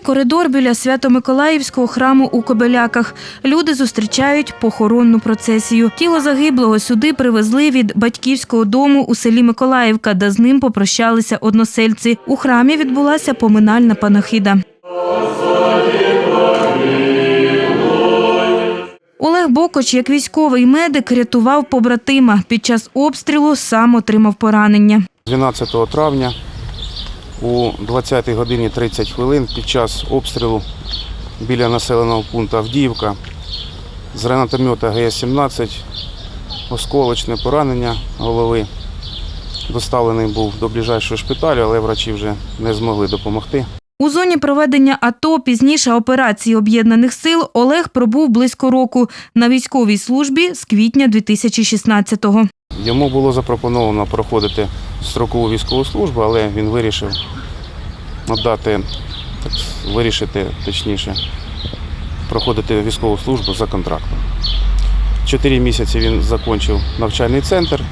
коридор біля Свято-Миколаївського храму у Кобеляках. Люди зустрічають похоронну процесію. Тіло загиблого сюди привезли від батьківського дому у селі Миколаївка, де з ним попрощалися односельці. У храмі відбулася поминальна панахида. Олег Бокоч, як військовий медик, рятував побратима. Під час обстрілу сам отримав поранення. 12 травня у 20 годині 30 хвилин під час обстрілу біля населеного пункту Авдіївка з гранатомета ГС-17 осколочне поранення голови. Доставлений був до ближайшого шпиталю, але врачі вже не змогли допомогти. У зоні проведення АТО пізніше операції об'єднаних сил Олег пробув близько року на військовій службі з квітня 2016-го. Йому було запропоновано проходити строкову військову службу, але він вирішив надати, так, вирішити точніше, проходити військову службу за контрактом. Чотири місяці він закінчив навчальний центр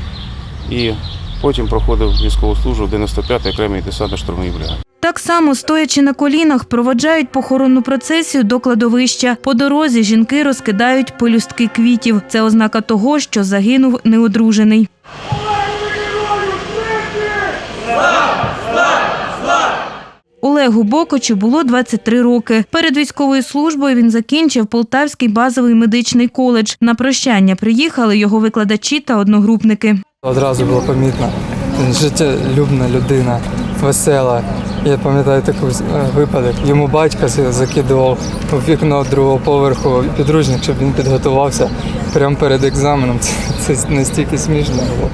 і потім проходив військову службу в 95-й окремій десантно-штурмовій бригаді. Так само, стоячи на колінах, проводжають похоронну процесію до кладовища. По дорозі жінки розкидають пелюстки квітів. Це ознака того, що загинув неодружений. Олегу Бокочу було 23 роки. Перед військовою службою він закінчив Полтавський базовий медичний коледж. На прощання приїхали його викладачі та одногрупники. Одразу було помітно. Життєлюбна людина, весела. Я пам'ятаю такий е, випадок. Йому батько закидував у вікно другого поверху підручник, щоб він підготувався прямо перед екзаменом. Це, це настільки смішно було.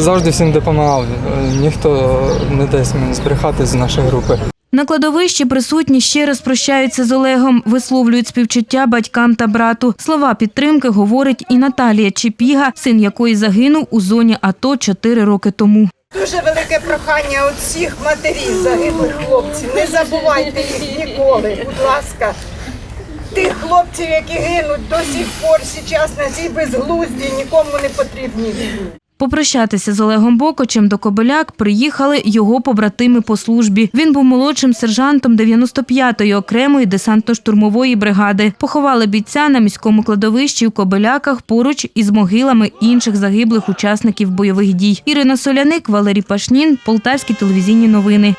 Завжди всім допомагав. Е, Ніхто не дасть мені збрехати з нашої групи. На кладовищі присутні ще раз прощаються з Олегом, висловлюють співчуття батькам та брату. Слова підтримки говорить і Наталія Чепіга, син якої загинув у зоні АТО 4 роки тому. Дуже велике прохання від всіх матерів загиблих хлопців. Не забувайте їх ніколи, будь ласка. Тих хлопців, які гинуть до сих пор зараз на цій безглузді, нікому не потрібні. Попрощатися з Олегом Бокочем до Кобиляк приїхали його побратими по службі. Він був молодшим сержантом 95-ї окремої десантно-штурмової бригади. Поховали бійця на міському кладовищі у Кобиляках поруч із могилами інших загиблих учасників бойових дій. Ірина Соляник, Валерій Пашнін, Полтавські телевізійні новини.